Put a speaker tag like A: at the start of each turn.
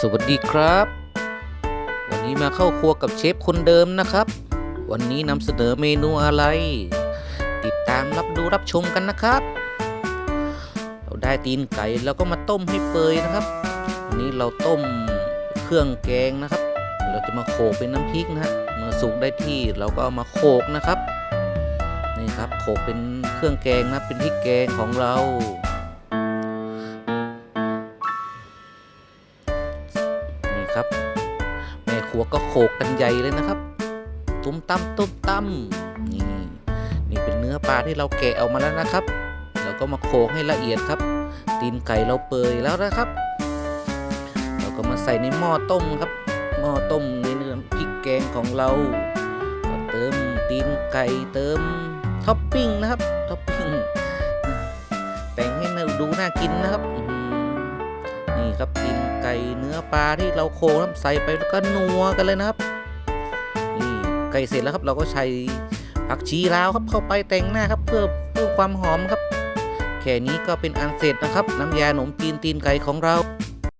A: สวัสดีครับ วันนี้มาเข้าครัวกับเชฟคนเดิมนะครับ วันนี้นำเสนอเมนูอะไร ติดตามรับดูรับชมกันนะครับ เราได้ตีนไก่แล้วก็มาต้มให้เปื่อยนะครับวันนี้เราต้มเครื่องแกงนะครับ เราจะมาโขกเป็นน้ำพริกนะฮะเมื่อสุกได้ที่เราก็เอามาโขกนะครับนี่ครับโขกเป็นเครื่องแกงนะเป็นพริกแกงของเรา ครับ แม่ครัวก็โขกกันใหญ่เลยนะครับ ตุ้มตั้มตุ้มตั้มนี่นี่เป็นเนื้อปลาที่เราแกะออกมาแล้วนะครับแล้วก็มาโขกให้ละเอียดครับ ตีนไก่เราเปื่อยแล้วนะครับ เราก็มาใส่ในหม้อต้มครับ หม้อต้มในเนื้อพริกแกงของเราก็เติมตีนไก่เติมท็อปปิ้งนะครับท็อปปิ้งแต่งให้ดูน่ากินนะครับ ครับตีนไก่เนื้อปลาที่เราโคน้ำใส่ไปแล้วก็นัวกันเลยนะครับนี่ไก่เสร็จแล้วครับเราก็ใช้ผักชีลาวครับเข้าไปแต่งหน้าครับเพื่อเพื่อความหอมครับ แค่นี้ก็เป็นอันเสร็จนะครับ น้ำยาหนมจีนตีนไก่ของเรา